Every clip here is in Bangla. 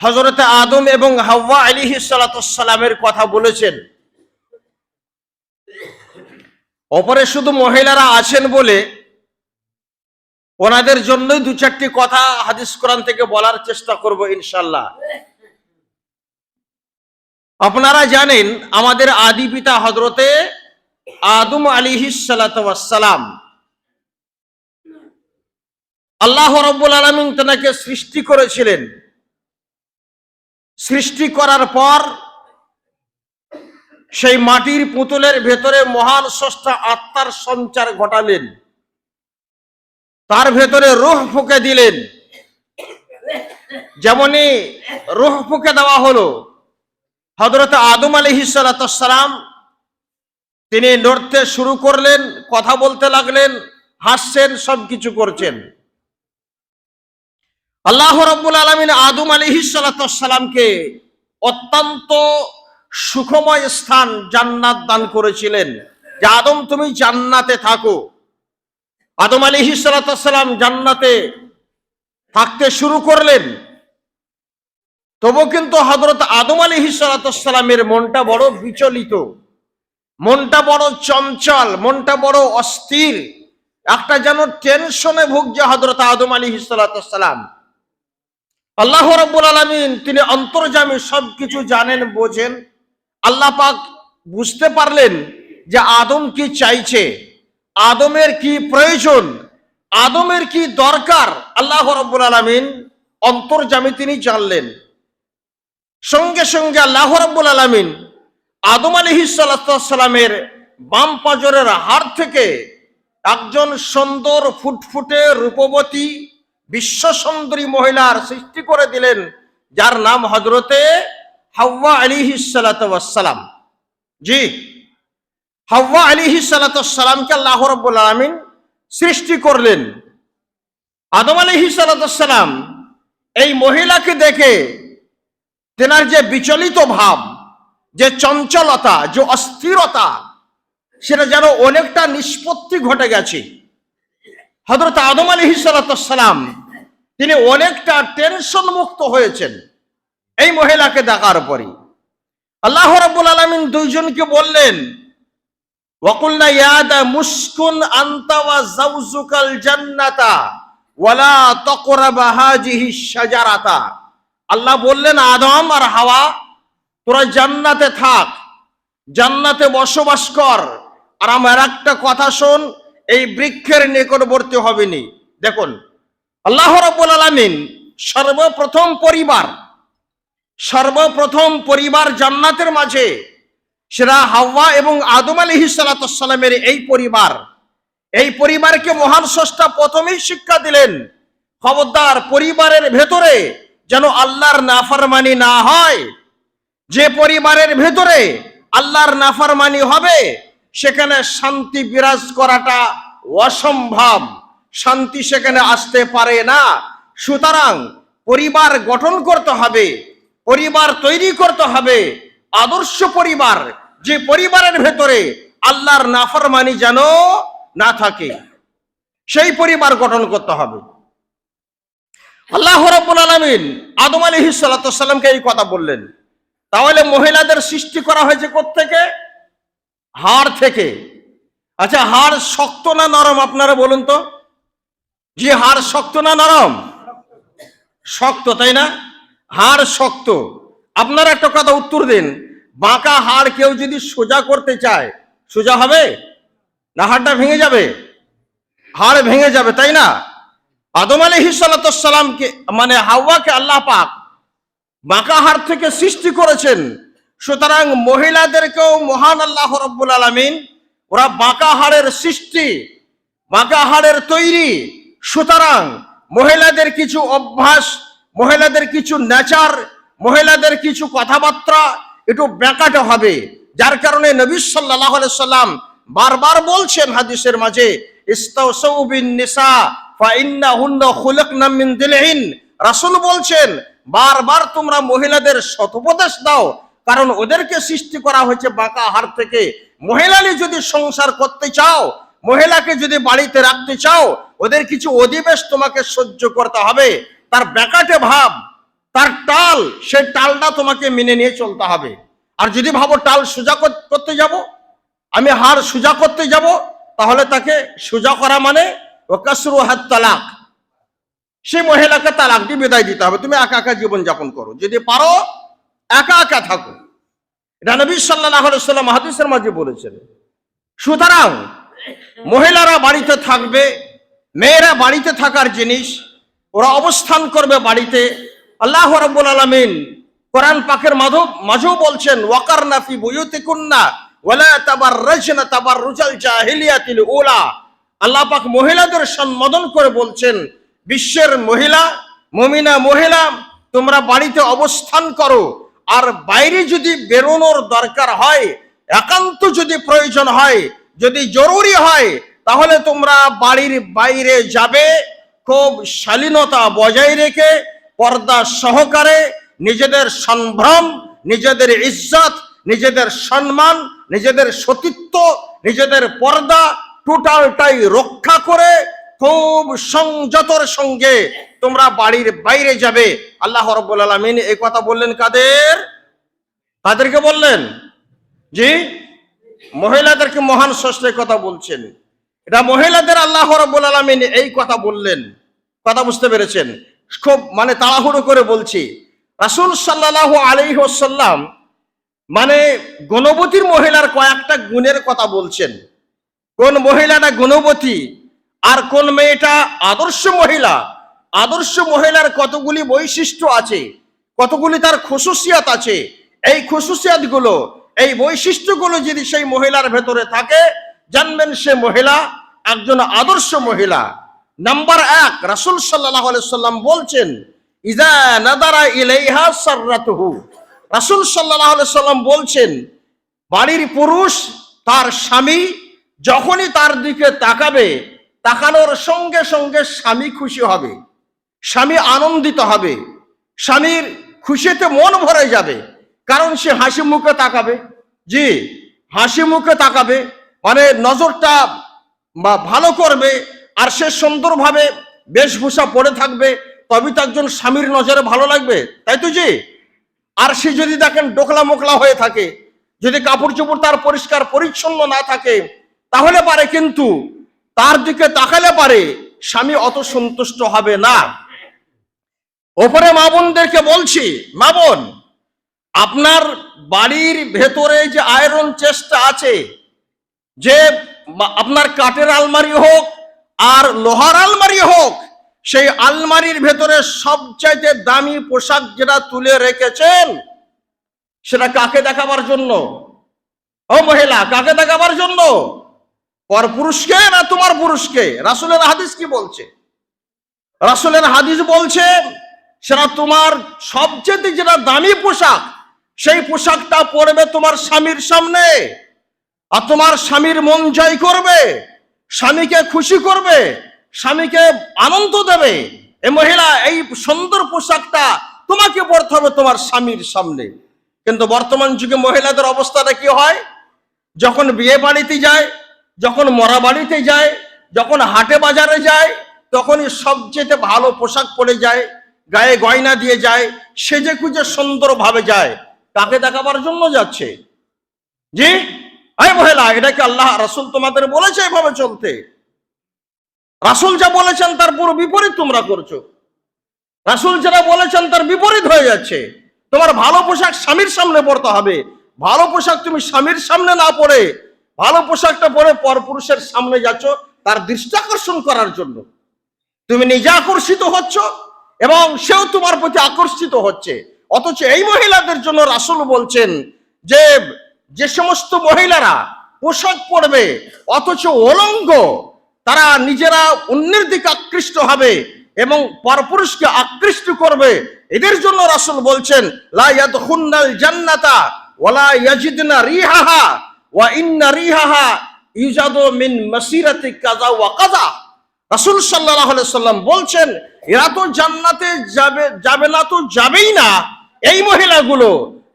হজরতে আদম এবং হাওয়া আলিহি সালামের কথা বলেছেন। অপরে শুধু মহিলারা আছেন বলে ওনাদের জন্যই দু চারটি কথা হাদিস কোরআন থেকে বলার চেষ্টা করব ইনশাল্লাহ আপনারা জানেন, আমাদের আদি পিতা হজরতে আদম আলিহি সালাম আল্লাহ রব্বুল আলমিন তেনাকে সৃষ্টি করেছিলেন। সৃষ্টি করার পর সেই মাটির পুতুলের ভেতরে মহান স্রষ্টা আত্মার সঞ্চার ঘটালেন। তার ভেতরে রুহ ফুকে দিলেন। যেমনই রুহ ফুকে দেওয়া হলো হজরত আদম আলহি সালাম তিনি নড়তে শুরু করলেন, কথা বলতে লাগলেন, হাসছেন, সবকিছু করছেন। আল্লাহ রব্বুল আলমিন আদম আলহি সালামকে অত্যন্ত সুখময় স্থান জান্নাত দান করেছিলেন। যে আদম, তুমি জান্নাতে থাকো। আদম আলহি সালাম জান্নাতে থাকতে শুরু করলেন। তবু কিন্তু হজরত আদম আলহি সালামের মনটা বড় বিচলিত। মনটা বড় চঞ্চল, মনটা বড় অস্থির। একটা যেন টেনশনে ভুগছে হজরত আদম আলী সালাম। আল্লাহ রব্বুল আলমিন, তিনি অন্তর্জামী সবকিছু জানেন, বোঝেন। আল্লাহ পাক বুঝতে পারলেন যে আদম কি চাইছে, আদমের কি প্রয়োজন, আদমের কি দরকার, আল্লাহ রব্বুল আলমিন অন্তর্জামী তিনি জানলেন। সঙ্গে সঙ্গে আল্লাহ রব্বুল আলমিন আদম আলহি সাল্লামের বাম পাজরের হাড় থেকে একজন সুন্দর ফুটফুটে রূপবতী বিশ্ব সুন্দরী মহিলার সৃষ্টি করে দিলেন, যার নাম হজরতে হাওয়া আলিহি সালাম জি, হাওয়া আলিহি সালামকে আল্লাহ রব্বুল আলমিন সৃষ্টি করলেন। আদম আলিহি সালাম এই মহিলাকে দেখে তেনার যে বিচলিত ভাব, যে চঞ্চলতা, যে অস্থিরতা, সেটা যেন অনেকটা নিষ্পত্তি ঘটে গেছে। হজরত আদম আলী সালাম তিনি অনেকটা টেনশন মুক্ত হয়েছেন এই মহিলাকে দেখার পরই। আল্লাহ রাব্বুল আলামিন দুইজনকে বললেন, ওয়াকুলনা ইয়াদা মুসকুন আনতা ওয়া জাওজুকাল জান্নাতা ওয়ালা তাকরাবা হাজিহি শাজারাতা। আল্লাহ বললেন, আদম আর হাওয়া, তোরা জান্নাতে থাক, জান্নাতে বসবাস কর। আর আমার একটা কথা শোন, এই বৃক্ষের নিকটবর্তী হবেনি। দেখুন আল্লাহ রাব্বুল আলামিন সর্বপ্রথম পরিবার সর্বপ্রথম পরিবার জান্নাতের মাঝে সেরা হাওয়া এবং আদম আলহি সালামের এই পরিবার, এই পরিবারকে মহান স্রষ্টা প্রথমেই শিক্ষা দিলেন, খবরদার পরিবারের ভেতরে যেন আল্লাহর নাফরমানি না হয়। যে পরিবারের ভেতরে আল্লাহর নাফরমানি হবে, সেখানে শান্তি বিরাজ করাটা অসম্ভব। শান্তি সেখানে আসতে পারে না। সুতরাং পরিবার গঠন করতে হবে, পরিবার তৈরি করতে হবে, আদর্শ পরিবার, যে পরিবারের ভেতরে আল্লাহর নাফরমানি যেন না থাকে, সেই পরিবার গঠন করতে হবে। আল্লাহ রব্বুল আলমিন আদম আলী সাল্লামকে এই কথা বললেন। তাহলে মহিলাদের সৃষ্টি করা হয়েছে থেকে হাড় থেকে। আচ্ছা হাড় শক্ত না নরম, আপনারা বলুন তো? যে হাড় শক্ত না নরম? শক্ত, তাই না? হাড় শক্ত। আপনারা একটা কথা উত্তর দিন। বাঁকা হাড় কেউ যদি সোজা করতে চায়, সোজা হবে? না, হাড়টা ভেঙে যাবে? হাড় ভেঙে যাবে, তাই না? আদম আলী সালামকে মানে হাওয়াকে আল্লাহ পাক বাঁকা হাড় থেকে সৃষ্টি করেছেন। সুতরাং মহিলাদেরকেও মহান আল্লাহ রব্বুল আলমিন ওরা বাঁকা হাড়ের সৃষ্টি, বাঁকা হাড়ের তৈরি সুতরাং মহিলাদের কিছু অভ্যাস, মহিলাদের কিছু নেচার, মহিলাদের কিছু কথাবার্তা একটু ব্যাকাটে হবে। যার কারণে নবী সাল্লাহ সাল্লাম বারবার বলছেন হাদিসের মাঝে রাসূল বলছেন, বারবার তোমরা মহিলাদের সতপদেশ দাও, কারণ ওদেরকে সৃষ্টি করা হয়েছে বাঁকা হার থেকে। মহিলালি যদি সংসার করতে চাও, মহিলাকে যদি বাড়িতে রাখতে চাও ওদের কিছু অধিবেশ তোমাকে সহ্য করতে হবে। তার ব্যাকাটে ভাব, তার টাল সেই টালটা তোমাকে মেনে নিয়ে চলতে হবে। আর যদি ভাবো টাল সোজা করতে যাব, আমি হার সোজা করতে যাব, তাহলে তাকে সোজা করা মানে ও কাসরু হাত তালাক। সেই মহিলাকে তালাকটি বিদায় দিতে হবে। তুমি একা একা জীবন যাপন করো। যদি পারো, একা একা থাকো। এটা নবী সাল্লাহ সাল্লাম হাদিসের মাঝে বলেছেন। সুতরাং মহিলারা বাড়িতে থাকবে মেয়েরা বাড়িতে থাকার জিনিস, ওরা অবস্থান করবে বাড়িতে। আল্লাহ রব্বুল আলমিন কোরআন পাকের মাধব মাঝেও বলছেন ওয়াকার নাফি বুয়ুতে কুন্না ওয়ালা তাবার রজনা তাবার রুজাল জাহিলিয়াতিল ওলা আল্লাহ পাক মহিলাদের সম্বোধন করে বলছেন, বিশ্বের মহিলা, মমিনা মহিলা, তোমরা বাড়িতে অবস্থান করো। আর বাইরে যদি বেরোনোর দরকার হয়, একান্ত যদি প্রয়োজন হয়, যদি জরুরি হয় তাহলে তোমরা বাড়ির বাইরে যাবে, খুব শালীনতা বজায় রেখে, পর্দা সহকারে নিজেদের সম্ভ্রম, নিজেদের ইজ্জত, নিজেদের সম্মান, নিজেদের সতীত্ব, নিজেদের পর্দা টোটালটাই রক্ষা করে খুব সংযতর সঙ্গে তোমরা বাড়ির বাইরে যাবে। আল্লাহ রব্বুল আলমিন এই কথা বললেন কাদের? কাদেরকে বললেন, জি? মহিলাদেরকে মহান ষষ্ঠের কথা বলছেন। এটা মহিলাদের আল্লাহ রব্বুল আলমিন এই কথা বললেন। কথা বুঝতে পেরেছেন? খুব মানে তাড়াহুড়ো করে বলছি। রাসূল সাল্লাহ আলাইহি ওয়াসাল্লাম মানে গণবতীর মহিলার কয়েকটা গুণের কথা বলছেন। কোন মহিলাটা গুণবতী আর কোন মেয়েটা আদর্শ মহিলা? আদর্শ মহিলার কতগুলি বৈশিষ্ট্য আছে? কতগুলি তার খুশুসিয়াত আছে? এই খুশুসিয়াতগুলো, এই বৈশিষ্ট্যগুলো যদি সেই মহিলার ভেতরে থাকে, জানবেন সে মহিলা একজন আদর্শ মহিলা। নাম্বার এক, রাসূল সাল্লাহ সাল্লাম বলছেন ইজা নাদারা ইলাইহা সাররাতুহু। রাসূল সাল্লাহ সাল্লাম বলছেন, বাড়ির পুরুষ তার স্বামী যখনই তার দিকে তাকাবে, তাকানোর সঙ্গে সঙ্গে স্বামী খুশি হবে, স্বামী আনন্দিত হবে, স্বামীর খুশিতে মন ভরে যাবে, কারণ সে হাসি মুখে তাকাবে। জি, হাসি মুখে তাকাবে মানে নজরটা বা ভালো করবে আর সে সুন্দরভাবে বেশভূষা পরে থাকবে তবে তো একজন স্বামীর নজরে ভালো লাগবে, তাই তো যে আর সে যদি দেখেন ডোকলা মোকলা হয়ে থাকে, যদি কাপড় চোপড় তার পরিষ্কার পরিচ্ছন্ন না থাকে, তাহলে পারে কিন্তু তার দিকে তাকালে পারে স্বামী অত সন্তুষ্ট হবে না। ওপরে মা বোনদেরকে বলছি, মা বোন, আপনার বাড়ির ভেতরে যে আয়রন চেষ্টা আছে, যে আপনার কাঠের আলমারি হোক আর লোহার আলমারি হোক, সেই আলমারির ভেতরে সবচাইতে দামি পোশাক যেটা তুলে রেখেছেন, সেটা কাকে দেখাবার জন্য? ও মহিলা, কাকে দেখাবার জন্য? পর পুরুষকে না তোমার পুরুষকে? রাসুলের হাদিস কি বলছে? রাসুলের হাদিস বলছে, সেটা তোমার সবচেয়ে যেটা দামি পোশাক, সেই পোশাকটা পরবে তোমার স্বামীর সামনে। আর তোমার স্বামীর মন জয় করবে, স্বামীকে খুশি করবে, স্বামীকে আনন্দ দেবে। এ মহিলা, এই সুন্দর পোশাকটা তোমাকে পরতে হবে তোমার স্বামীর সামনে। কিন্তু বর্তমান যুগে মহিলাদের অবস্থাটা কি হয়? যখন বিয়ে বাড়িতে যায়, যখন মরা বাড়িতে যায়, যখন হাটে বাজারে যায়, তখনই সবচেয়ে ভালো পোশাক পরে যায়, গায়ে গয়না দিয়ে যায় সেজে খুঁজে সুন্দরভাবে যায়। কাকে দেখাবার জন্য যাচ্ছে। জি? আই মহিলা এটা কি আল্লাহ রাসুল তোমাদের বলেছে এভাবে চলতে? রাসুল যা বলেছেন তার পুরো বিপরীত তোমরা করছ। রাসুল যেটা বলেছেন তার বিপরীত হয়ে যাচ্ছে। তোমার ভালো পোশাক স্বামীর সামনে পড়তে হবে। ভালো পোশাক তুমি স্বামীর সামনে না পড়ে ভালো পোশাকটা পরে পরপুরুষের সামনে যাচ্ছ তার দৃষ্টি আকর্ষণ করার জন্য। তুমি নিজে আকর্ষিত হচ্ছ এবং সেও তোমার প্রতি আকর্ষিত হচ্ছে। অথচ এই মহিলাদের জন্য রাসুল বলছেন যে যে সমস্ত মহিলারা পোশাক পরবে, অথচ অলঙ্গ, তারা নিজেরা অন্যের দিকে আকৃষ্ট হবে এবং পরপুরুষকে আকৃষ্ট করবে। এদের জন্য রাসুল বলছেন জান্নাতা রিহাহা ওয়া রিহাহা মিন ওয়া বলছেন, এরা তো জান্নাতে যাবে যাবে না তো যাবেই না। এই মহিলাগুলো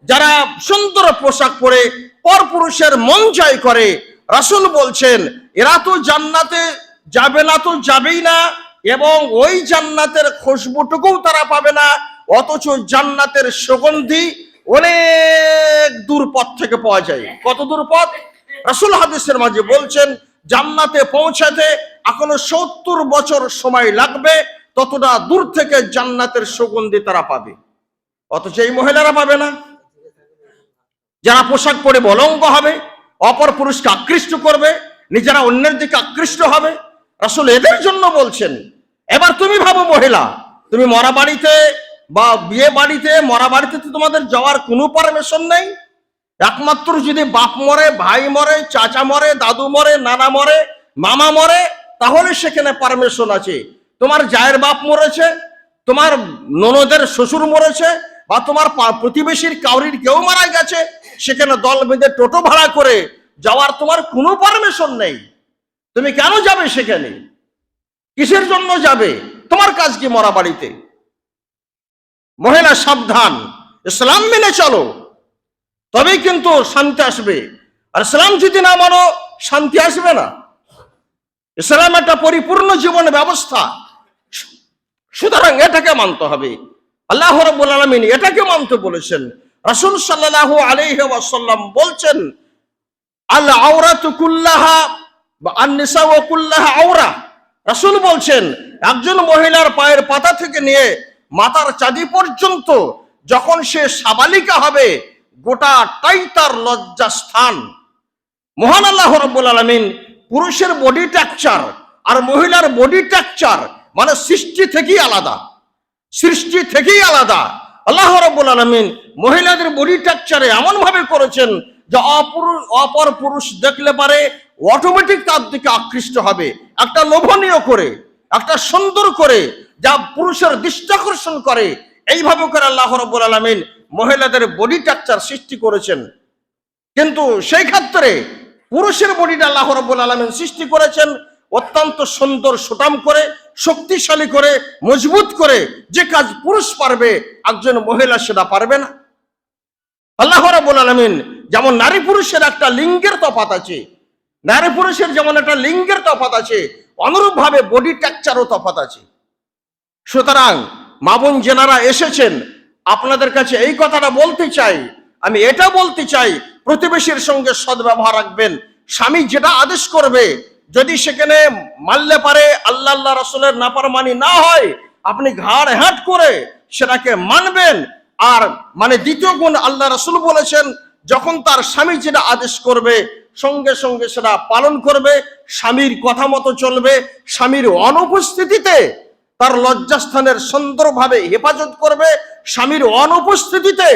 যারা সুন্দর পোশাক পরে পরপুরুষের মন জয় করে, রাসূল বলছেন, এরা তো জান্নাতে যাবে না তো যাবেই না এবং ওই জান্নাতের খুশবুটুকুও তারা পাবে না, অথচ জান্নাতের সুগন্ধি অনেক দূর পথ থেকে পাওয়া যায়। কত দূর পথ? রাসূল হাদিসের মাঝে বলছেন, জান্নাতে পৌঁছাতে এখনও সত্তর বছর সময় লাগবে, ততটা দূর থেকে জান্নাতের সুগন্ধি তারা পাবে। অথচ এই মহিলারা পাবে না। যারা পোশাক পরে বলঙ্গ হবে, অপর পুরুষকে আকৃষ্ট করবে, নিজেরা অন্যের দিকে আকৃষ্ট হবে। আসলে এদের জন্য বলছেন, এবার তুমি ভাবো মহিলা, তুমি মরা বাড়িতে বা বিয়ে বাড়িতে, মরা বাড়িতে তো তোমাদের যাওয়ার কোনো পারমিশন নেই। একমাত্র যদি বাপ মরে, ভাই মরে, চাচা মরে, দাদু মরে, নানা মরে, মামা মরে, তাহলে সেখানে পারমিশন আছে। তোমার জায়ের বাপ মরেছে, তোমার ননদের শ্বশুর মরেছে, বা তোমার প্রতিবেশীর কাউরির কেউ মারা গেছে সেখানে দল বেঁধে টোটো ভাড়া করে যাওয়ার তোমার কোনো পারমিশন নেই। তুমি কেন যাবে সেখানে? কিসের জন্য যাবে? তোমার কাজ কি মরা বাড়িতে মহিলা, সাবধান। ইসলাম মেনে চলো। তবেই কিন্তু শান্তি আসবে। আর ইসলাম যদি না মানো, শান্তি আসবে না। ইসলাম একটা পরিপূর্ণ জীবন ব্যবস্থা। সুতরাং এটাকে মানতে হবে। আল্লাহ রব্বুল আলমিন এটাকে মানতে বলেছেন। রাসূল সাল্লাল্লাহু আলাইহি ওয়াসাল্লাম বলছেন, আল আওরাতু কুল্লাহা বা আন-নিসা কুল্লাহা আওরা। রাসূল বলছেন, একজন মহিলার পায়ের পাতা থেকে নিয়ে মাথার চাঁদি পর্যন্ত যখন সে সাবালিকা হবে গোটাটাই তার লজ্জা স্থান মহান আল্লাহ রব্বুল আলমিন পুরুষের বডি স্ট্রাকচার আর মহিলার বডি স্ট্রাকচার মানে সৃষ্টি থেকেই আলাদা। সৃষ্টি থেকেই আলাদা। আল্লাহ রব্বুল আলমিন মহিলাদের বডি স্ট্রাকচারে এমন ভাবে করেছেন যে অপুরুষ অপর পুরুষ দেখলে পারে অটোমেটিক তার দিকে আকৃষ্ট হবে। একটা লোভনীয় করে, একটা সুন্দর করে যা পুরুষের দৃষ্টাকর্ষণ করে, এইভাবে করে আল্লাহ রব্বুল আলমিন মহিলাদের বডি স্ট্রাকচার সৃষ্টি করেছেন। কিন্তু সেই ক্ষেত্রে পুরুষের বডিটা আল্লাহ রব্বুল আলমিন সৃষ্টি করেছেন অত্যন্ত সুন্দর সুটাম করে, শক্তিশালী করে, মজবুত করে, যে কাজ পুরুষ পারবে, একজন মহিলা সেটা পারবে না। আল্লাহ রব্বুল আলমিন যেমন নারী পুরুষের একটা লিঙ্গের তফাত আছে, নারী পুরুষের যেমন একটা লিঙ্গের তফাত আছে, অনুরূপভাবে বডি স্ট্রাকচারও তফাত আছে। সুতরাং মামুন জেনারা এসেছেন, আপনাদের কাছে এই কথাটা বলতে চাই, আমি এটা বলতে চাই, প্রতিবেশীর সঙ্গে সদ্ব্যবহার রাখবেন। স্বামী যেটা আদেশ করবে, যদি সেখানে মানলে পারে আল্লাহ আল্লাহ রসুলের নাপারমানি না হয়, আপনি ঘাড় হ্যাট করে সেটাকে মানবেন আর মানে দ্বিতীয় গুণ আল্লাহ রসুল বলেছেন, যখন তার স্বামী যেটা আদেশ করবে, সঙ্গে সঙ্গে সেটা পালন করবে, স্বামীর কথা মতো চলবে, স্বামীর অনুপস্থিতিতে তার লজ্জাস্থানের সুন্দরভাবে হেফাজত করবে, স্বামীর অনুপস্থিতিতে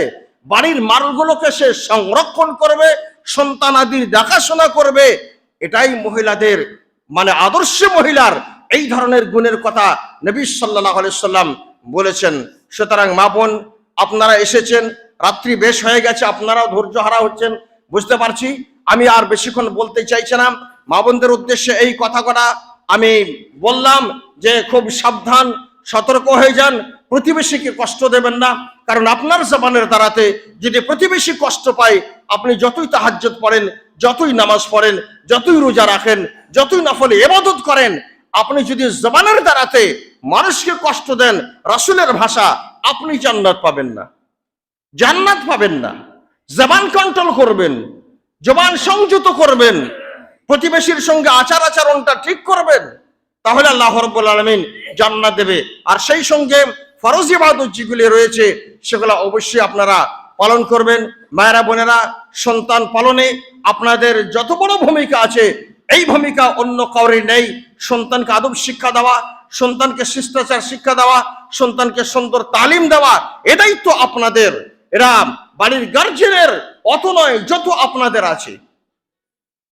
বাড়ির মালগুলোকে সে সংরক্ষণ করবে, সন্তান আদির দেখাশোনা করবে, এটাই মহিলাদের মানে আদর্শ মহিলার এই ধরনের গুণের কথা নবী সাল্লাহ সাল্লাম বলেছেন। সুতরাং মা বোন আপনারা এসেছেন, রাত্রি বেশ হয়ে গেছে, আপনারাও ধৈর্য হারা হচ্ছেন, বুঝতে পারছি। আমি আর বেশিক্ষণ বলতে চাইছি না। মা বোনদের উদ্দেশ্যে এই কথা কটা আমি বললাম যে, খুব সাবধান, সতর্ক হয়ে যান। প্রতিবেশীকে কষ্ট দেবেন না, কারণ আপনার জবানের দ্বারাতে যদি প্রতিবেশী কষ্ট পায়, আপনি যতই তাহাজ্জত পড়েন, যতই নামাজ পড়েন, যতই রোজা রাখেন, যতই নফলে এবাদত করেন, আপনি যদি জবানের দ্বারাতে মানুষকে কষ্ট দেন, রাসূলের ভাষা আপনি জান্নাত পাবেন না। জান্নাত পাবেন না। জবান কন্ট্রোল করবেন। জবান সংযত করবেন। প্রতিবেশীর সঙ্গে আচার আচরণটা ঠিক করবেন। তাহলে আল্লাহ রব্বুল আলমিন জান্নাত দেবে। আর সেই সঙ্গে ফরজ ইবাদত যেগুলি রয়েছে, সেগুলো অবশ্যই আপনারা পালন করবেন। মায়েরা, বোনেরা, সন্তান পালনে আপনাদের যত বড় ভূমিকা আছে, এই ভূমিকা অন্য কাউরি নেই। সন্তানকে আদব শিক্ষা দেওয়া, সন্তানকে শিষ্টাচার শিক্ষা দেওয়া সন্তানকে সুন্দর তালিম দেওয়া, এটাই তো আপনাদের, এরা বাড়ির গার্জেনের অত নয়, যত আপনাদের আছে।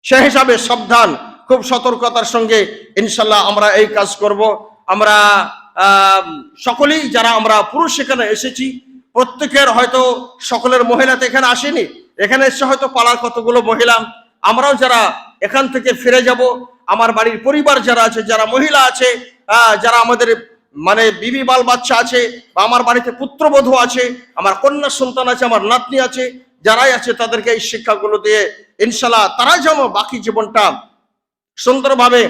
সে হিসাবে সাবধান, খুব সতর্কতার সঙ্গে ইনশাল্লাহ আমরা এই কাজ করব। আমরা সকলেই যারা আমরা পুরুষ এখানে এসেছি, প্রত্যেকের হয়তো সকলের মহিলা তো এখানে আসেনি, এখানে এসে হয়তো পাড়ার কতগুলো মহিলা, আমরাও যারা এখান থেকে ফিরে যাব, আমার বাড়ির পরিবার যারা আছে, যারা মহিলা আছে যারা আমাদের মানে বিবি বাল বাচ্চা আছে, বা আমার বাড়িতে পুত্রবধূ আছে, আমার কন্যা সন্তান আছে, আমার নাতনি আছে, যারাই আছে তাদেরকে এই শিক্ষাগুলো দিয়ে ইনশাল্লাহ তারা যেন বাকি জীবনটা সুন্দরভাবে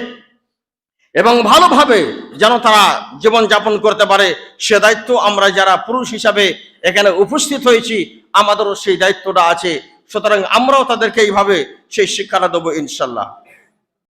এবং ভালোভাবে যেন তারা জীবন যাপন করতে পারে, সে দায়িত্ব আমরা যারা পুরুষ হিসাবে এখানে উপস্থিত হয়েছি, আমাদেরও সেই দায়িত্বটা আছে। সুতরাং আমরাও তাদেরকে এইভাবে সেই শিক্ষাটা দেবো ইনশাল্লাহ